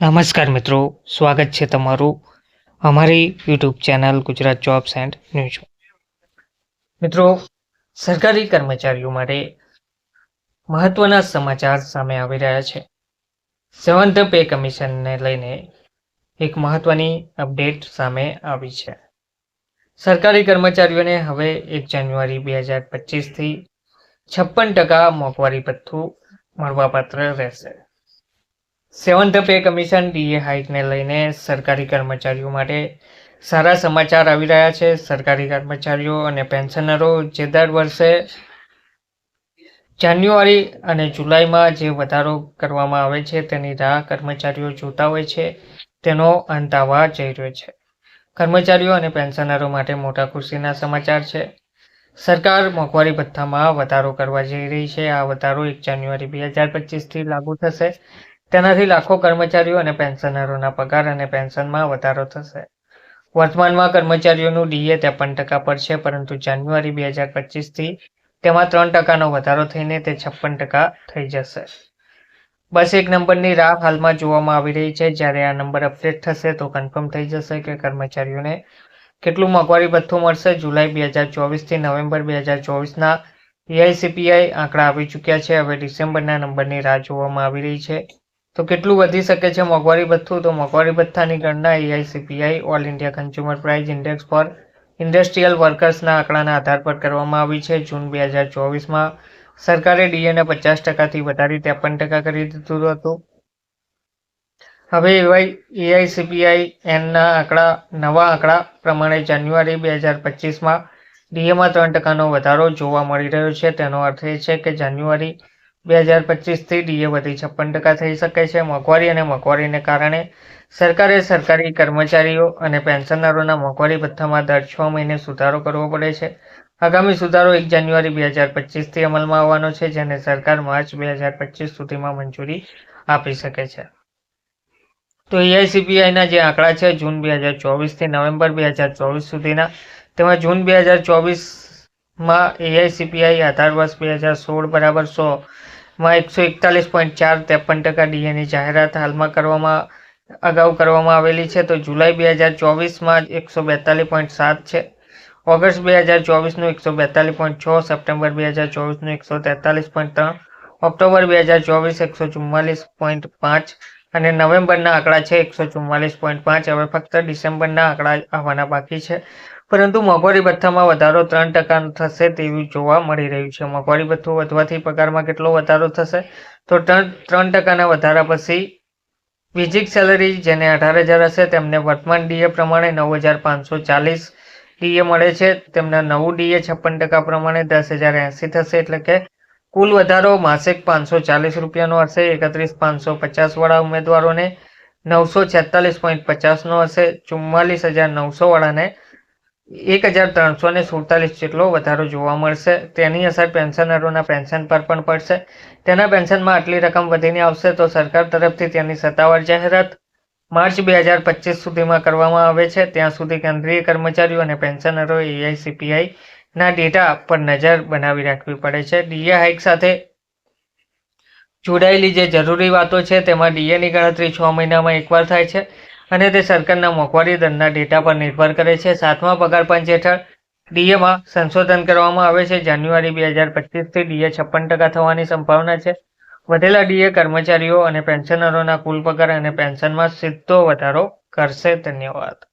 નમસ્કાર મિત્રો, સ્વાગત છે તમારું અમારી YouTube channel Gujarat jobs and news. મિત્રો, સરકારી કર્મચારીઓ માટે મહત્વના સમાચાર સામે આવી રહ્યા છે. સેવન્થ પે કમિશનને લઈને એક મહત્વની અપડેટ સામે આવી છે. સરકારી કર્મચારીઓને હવે એક જાન્યુઆરી બે હજાર પચીસથી છપ્પન ટકા મોંઘવારી ભથ્થું મળવાપાત્ર રહેશે. સેવન્થ પે કમિશન ડીએ હાઇકને લઈને સરકારી કર્મચારીઓ માટે સારા સમાચાર આવી રહ્યા છે. સરકારી કર્મચારીઓ અને પેન્શનરો જે દર વર્ષે જાન્યુઆરી અને જુલાઈમાં જે વધારો કરવામાં આવે છે, તેની રાહ કર્મચારીઓ જોતા હોય છે. તેનો અંત આવવા જઈ રહ્યો છે. કર્મચારીઓ અને પેન્શનરો માટે મોટા ખુશીના સમાચાર છે. સરકાર મોંઘવારી ભથ્થામાં વધારો કરવા જઈ રહી છે. આ વધારો એક જાન્યુઆરી બે હજાર પચીસથી લાગુ થશે. તેનાથી લાખો કર્મચારીઓ અને પેન્શનરોના પગાર અને પેન્શનમાં વધારો થશે. વર્તમાનમાં કર્મચારીઓનું ડીએ ત્રેપન ટકા પર છે પરંતુ જાન્યુઆરી બે હજાર પચીસથી તેમાં ત્રણ ટકાનો વધારો થઈને તે છપ્પન ટકા થઈ જશે. બસ એક નંબરની રાહ હાલમાં જોવામાં આવી રહી છે. જ્યારે આ નંબર અપડેટ થશે તો કન્ફર્મ થઈ જશે કે કર્મચારીઓને કેટલું મોંઘવારી ભથ્થું મળશે. જુલાઈ બે હજાર ચોવીસથી નવેમ્બર બે હજાર ચોવીસના એઆઈસીપીઆઈ આંકડા આવી ચૂક્યા છે. હવે ડિસેમ્બરના નંબરની રાહ જોવામાં આવી રહી છે. તો કેટલું વધી શકે છે મોંઘવારી ભથ્થું? તો મોંઘવારી ભથ્થાની ગણના AICPI all India consumer price index for industrial વર્કર્સના આંકડાના આધાર પર કરવામાં આવી છે. જૂન બે હજાર ચોવીસમાં સરકારે ડીએને પચાસ ટકાથી વધારી ત્રેપન ટકા કરી દીધું હતું. હવે એવાય એઆઈસીપીઆઈ એનના આંકડા, નવા આંકડા પ્રમાણે જાન્યુઆરી બે હજાર પચીસમાં ડીએમાં ત્રણ ટકાનો વધારો જોવા મળી રહ્યો છે. તેનો અર્થ એ છે કે જાન્યુઆરી બે હજાર પચીસથી ડીએ વધી છપ્પન ટકા થઈ શકે છે મોંઘવારી અને મોંઘવારીને કારણે સરકારે સરકારી કર્મચારીઓ અને પેન્શનરોના મોંઘવારી ભથ્થામાં દર છ મહિને સુધારો કરવો પડે છે. આગામી સુધારો એક જાન્યુઆરી બે હજાર પચીસથી અમલમાં આવવાનો છે, જેને સરકાર માર્ચ બે હજાર પચીસ સુધીમાં મંજૂરી આપી શકે છે. તો એઆઈસીપીઆઈના જે આંકડા છે, જૂન બે હજાર ચોવીસથી નવેમ્બર બે હજાર ચોવીસ સુધીના, તેમાં જૂન બે હજાર ચોવીસમાં એઆઈસીપીઆઈ આધાર વર્ષ બે હજાર સોળ બરાબર સો માં એકસો એકતાલીસ પોઈન્ટ ચાર ત્રેપન ટકા ડીએની જાહેરાત હાલમાં કરવામાં, અગાઉ કરવામાં આવેલી છે. તો જુલાઈ બે હજાર ચોવીસમાં એકસો બેતાલીસ પોઈન્ટ સાત છે. ઓગસ્ટ બે હજાર ચોવીસનું એકસો બેતાલીસ પોઈન્ટ છ, સપ્ટેમ્બર બે હજાર ચોવીસનું એકસો તેતાલીસ પોઈન્ટ ત્રણ, ઓક્ટોબર બે હજાર ચોવીસ એકસો ચુમ્માલીસ પોઈન્ટ પાંચ અને નવેમ્બરના આંકડા છે એકસો ચુમ્માલીસ પોઈન્ટ પાંચ. હવે ફક્ત ડિસેમ્બરના આંકડા આવવાના બાકી છે. પરંતુ મોંઘવારી ભથ્થામાં વધારો ત્રણ ટકા થશે તેવું જોવા મળી રહ્યું છે. મોંઘવારી ભથ્થું વધવાથી પગારમાં કેટલો વધારો થશે? તો ત્રણ ત્રણ ટકાના વધારા પછી બેઝિક સેલરી જેને અઢાર હજાર હશે, તેમને વર્તમાન ડીએ પ્રમાણે નવ હજાર પાંચસો ચાલીસ ડીએ મળે છે. તેમના નવું ડીએ છપ્પન ટકા પ્રમાણે દસ હજાર એંસી થશે, એટલે કે કુલ વધારો માસિક પાંચસો ચાલીસ રૂપિયાનો હશે. એકત્રીસ પાંચસો પચાસવાળા ઉમેદવારોને નવસો છેતાલીસ પોઈન્ટ પચાસનો હશે. ચુમ્માલીસ હજાર નવસો વાળાને એક હજાર ત્રણસો ને સુડતાલીસ જેટલો વધારો જોવા મળશે. તેની અસર પેન્શનરોના પેન્શન પર પણ પડશે. તેના પેન્શનમાં આટલી રકમ વધીને આવશે તો સરકાર તરફથી તેની સત્તાવાર જાહેરાત માર્ચ બે હજાર પચીસ સુધીમાં કરવામાં આવે છે. ત્યાં સુધી કેન્દ્રીય કર્મચારીઓ અને પેન્શનરો એઆઈસીપીઆઈના ડેટા પર નજર બનાવી રાખવી પડે છે. ડીએ હાઇક સાથે જોડાયેલી જે જરૂરી વાતો છે તેમાં ડીએની ગણતરી છ મહિનામાં એકવાર થાય છે. અને તે સરકારના મોંઘવારી દરના ડેટા પર નિર્ભર કરે છે. સાતમા પગાર પંચ હેઠળ ડીએમાં સંશોધન કરવામાં આવે છે. જાન્યુઆરી બે હજાર પચીસથી ડીએ છપ્પન ટકા થવાની સંભાવના છે. વધેલા ડીએ કર્મચારીઓ અને પેન્શનરોના કુલ પગાર અને પેન્શનમાં સીધો વધારો કરશે. ધન્યવાદ.